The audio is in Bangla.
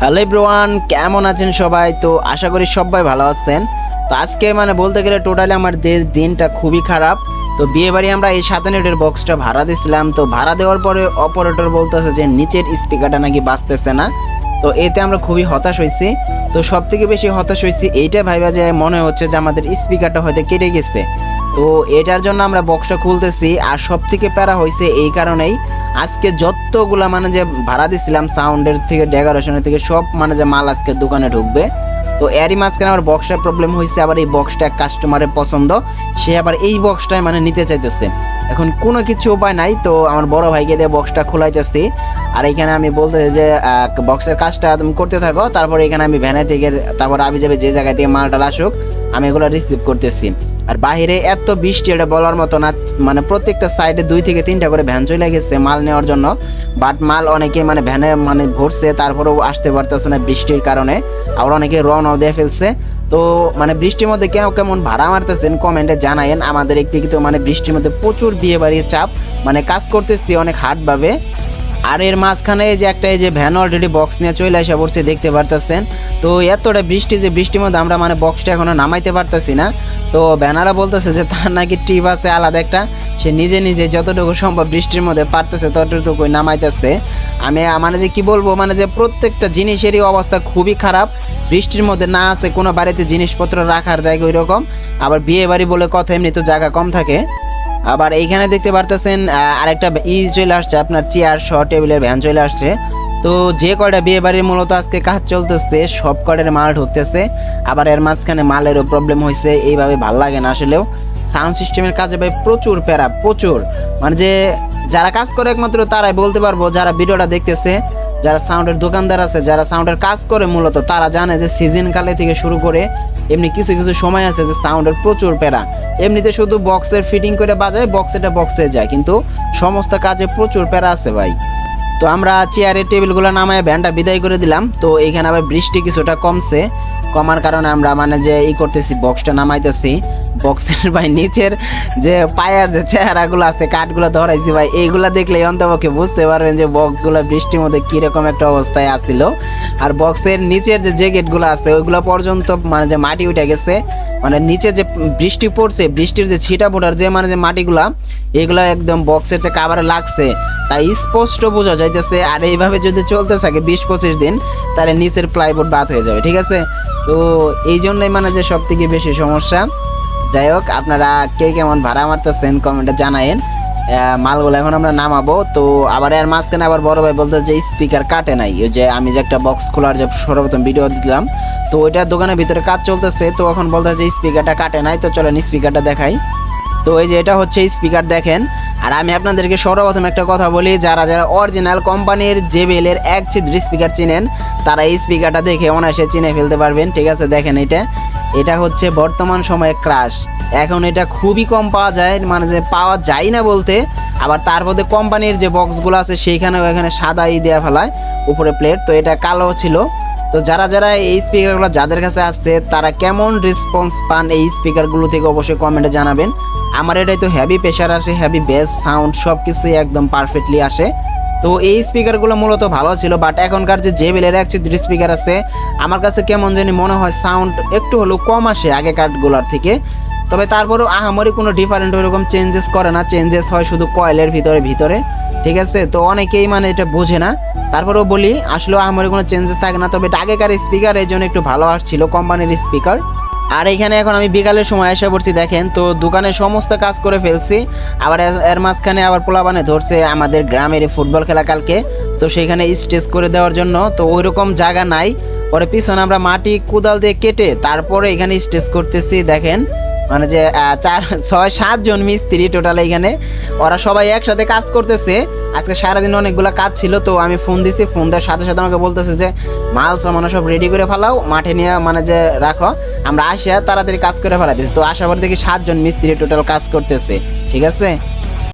হ্যালো এভরিওয়ান, কেমন আছেন সবাই? তো আশা করি সবাই ভালো আছেন। তো আজকে মানে বলতে গেলে টোটালি আমার দিনটা খুবই খারাপ। তো বিয়ে বাড়ি আমরা এই সাতানেটের বক্সটা ভাড়া দিছিলাম তো ভাড়া দেওয়ার পরে অপারেটর বলতেছে যে নিচের স্পিকারটা নাকি বাঁচতেছে না। তো এতে আমরা খুবই হতাশ হয়েছি। তো সব থেকে বেশি হতাশ হয়েছি এইটা ভাইবা যে মনে হচ্ছে যে আমাদের স্পিকারটা হয়তো কেটে গেছে। তো এটার জন্য আমরা বক্সটা খুলতেছি। আর সব থেকে প্যারা হয়েছে এই কারণেই আজকে যতগুলা মানে যে ভাড়া দিছিলাম সাউন্ডের থেকে ডেকোরেশনের থেকে, সব মানে যে মাল আজকে দোকানে ঢুকবে। তো এরই মাঝখানে আমার বক্সের প্রবলেম হয়েছে, আবার এই বক্সটা কাস্টমারের পছন্দ, সে আবার এই বক্সটাই মানে নিতে চাইতেছে। এখন কোনো কিছু উপায় নাই, তো আমার বড় ভাইকে দিয়ে বক্সটা খোলাইতেছি। আর এখানে আমি বলতেছি যে বক্সের কাজটা তুমি করতে থাকো, তারপরে এখানে আমি ভ্যানে থেকে, তারপর আবি যাবে যে জায়গা থেকে মালটা আসুক, আমি এগুলো রিসিভ করতেছি। আর বাইরে এত বৃষ্টি, এটা বলার মতো না। মানে প্রত্যেকটা সাইডে দুই থেকে তিনটা করে ভ্যান চলে গেছে মাল নেওয়ার জন্য। বাট মাল অনেকে মানে ভ্যানে মানে ভরছে, তারপরেও আসতে পারতেছে না বৃষ্টির কারণে। আবার অনেকে রওনাও দিয়ে ফেলছে। তো মানে বৃষ্টির মধ্যে কেউ কেমন ভাড়া মারতেছেন কমেন্টে জানায়েন। আমাদের একদিকে তো মানে বৃষ্টির মধ্যে প্রচুর বিয়ে বাড়ির চাপ। মানে কাজ করতেছি অনেক হার্ডভাবে। আর এর মাঝখানে যে একটা এই যে ভ্যান অলরেডি বক্স নিয়ে চলে আসা পড়ছে, দেখতে পারতেছেন? তো এতটা বৃষ্টি যে বৃষ্টির মধ্যে আমরা মানে বক্সটা এখনও নামাইতে পারতেছি না। তো ব্যানারা বলতেছে যে তার নাকি টিপ আছে আলাদা একটা। সে নিজে নিজে যতটুকু সম্ভব বৃষ্টির মধ্যে পারতেছে ততটুকু নামাইতেছে। আমি মানে যে কি বলব মানে যে প্রত্যেকটা জিনিসেরই অবস্থা খুবই খারাপ। বৃষ্টির মধ্যে না আছে কোনো বাড়িতে জিনিসপত্র রাখার জায়গা ওই রকম আবার বিয়ে বাড়ি বলে কথা এমনি তো জায়গা কম থাকে। আবার এইখানে দেখতে পারতেছেন আরেকটা ই চলে আসছে, আপনার চেয়ার সহ টেবিলের ভ্যান চলে আসছে। তো যে কয়টা বিয়ে বাড়ির মূলত আজকে কাজ চলতেছে, সব কয়টার মাল ঢুকতেছে, আবার এর মাঝখানে মালেরও প্রবলেম হয়েছে এইভাবে ভালো লাগে না আসলেও। সাউন্ড সিস্টেমের কাজে ভাই প্রচুর প্যারা, প্রচুর। মানে যে যারা কাজ করে একমাত্র, তারাই বলতে পারব, যারা ভিডিওটা দেখতেছে যারা সাউন্ডের দোকানদার আছে, যারা সাউন্ডের কাজ করে মূলত, তারা জানে যে সিজন কালে থেকে শুরু করে এমনি কিছু কিছু সময় আছে যে সাউন্ডের প্রচুর প্যারা। এমনিতে শুধু বক্সের ফিটিং করে বাজায় বক্স এটা বক্সে যায়, কিন্তু সমস্ত কাজে প্রচুর প্যারা আছে ভাই। তো আমরা চেয়ারের টেবিলগুলো নামায় ভ্যানটা বিদায় করে দিলাম। তো এখানে আবার বৃষ্টি কিছুটা কমছে। কমার কারণে আমরা মানে যে ই করতেছি বক্সটা নামাইতেছি বক্সের ভাই নিচের যে পায়ের যে চেহারাগুলো আছে, কাঠগুলো ধরাইছি ভাই, এইগুলা দেখলে অন্তপক্ষে বুঝতে পারবেন যে বক্সগুলো বৃষ্টির মধ্যে কীরকম একটা অবস্থায় আসছিল আর বক্সের নিচের যে জ্যাকেটগুলো আছে, ওইগুলো পর্যন্ত মানে যে মাটি উঠে গেছে মানে নিচে যে বৃষ্টি পড়ছে, বৃষ্টির যে ছিটা ফোটার যে মানে যে মাটিগুলা, এগুলো একদম বক্সের যে কাভারে লাগছে। তাই স্পষ্ট বোঝা যাইতেছে, আর এইভাবে যদি চলতে থাকে বিশ পঁচিশ দিন, তাহলে নিচের প্লাইবোর্ড বাদ হয়ে যাবে, ঠিক আছে? তো এই জন্যই মানে যে সব থেকে বেশি সমস্যা। যাই হোক, আপনারা কে কেমন ভাড়া মারতেছেন কমেন্টে জানায়েন। মালগুলো এখন আমরা নামাবো। তো আবার এর মাঝখানে আবার বড় ভাই বলতে যে স্পিকার কাটে নাই। ওই যে আমি যে একটা বক্স খোলার যে সর্বপ্রথম ভিডিও দিলাম, তো ওইটা দোকানের ভিতরে কাজ চলতেছে। তো এখন বলতে যে স্পিকারটা কাটে নাই। তো চলেন স্পিকারটা দেখাই। তো এই যে এটা হচ্ছে স্পিকার দেখেন। আর আমি আপনাদেরকে সর্বপ্রথম একটা কথা বলি, যারা যারা অরিজিনাল কোম্পানির জেবেলের এক ছিদ্র স্পিকার চিনেন, তারা এই স্পিকারটা দেখে অনায়াসে চিনে ফেলতে পারবেন। ঠিক আছে, দেখেন এটা। এটা হচ্ছে বর্তমান সময়ে ক্রাশ এখন এটা খুবই কম পাওয়া যায় মানে যে পাওয়া যায় না বলতে, আবার তার মধ্যে কোম্পানির যে বক্সগুলো আছে, সেইখানেও এখানে সাদা ই দেওয়া ফেলায়, উপরে প্লেট তো এটা কালো ছিল। তো যারা যারা এই স্পিকারগুলো যাদের কাছে আসছে, তারা কেমন রেসপন্স পান এই স্পিকারগুলো থেকে অবশ্যই কমেন্টে জানাবেন। আমার এটাই তো হ্যাভি প্রেশার আসে হ্যাভি বেস সাউন্ড সব কিছুই একদম পারফেক্টলি আসে। তো এই স্পিকারগুলো মূলত ভালো ছিল বাট এখনকার যে জেবেলের এক চিত্র স্পিকার আছে, আমার কাছে কেমন জানি মনে হয় সাউন্ড একটু হলেও কম আসে আগে আগেকারগুলোর থেকে। তবে তারপরেও আহামরি কোনো ডিফারেন্ট ওইরকম চেঞ্জেস করে না চেঞ্জেস হয় শুধু কয়েলের ভিতরে ভিতরে। ঠিক আছে? তো অনেকেই মানে এটা বোঝে না। তারপরেও বলি আসলে আহামরি কোনো চেঞ্জেস থাকে না, তবে আগেকার স্পিকার এই জন্য একটু ভালো আসছিল কোম্পানির স্পিকার আর এখানে এখন আমি বিকালের সময় এসে পড়ছি, দেখেন, তো দোকানে সমস্ত কাজ করে ফেলছি। আবার এর- মাঝখানে আবার পোলাবানে ধরছে আমাদের গ্রামের ফুটবল খেলা কালকে। তো সেখানে স্টেজ করে দেওয়ার জন্য, তো ওই রকম জায়গা নাই। পরে পিছনে আমরা মাটি কোদাল দিয়ে কেটে তারপরে এখানে স্টেজ করতেছি, দেখেন। মানে যে চার, ছয়, সাত জন মিস্ত্রি টোটাল এখানে। ওরা সবাই একসাথে কাজ করতেছে। আজকে সারাদিন অনেকগুলো কাজ ছিল, তো আমি ফোন দিছি। ফোন দেওয়ার সাথে সাথে আমাকে বলতেছে যে, মাল, সামানো সব রেডি করে ফেলাও, মাঠে নিয়ে মানে যে, রাখো। আমরা আসিয়া তাড়াতাড়ি কাজ করে ফেলা দিচ্ছি তো আশা করি দেখি সাতজন মিস্ত্রি টোটাল কাজ করতেছে, ঠিক আছে?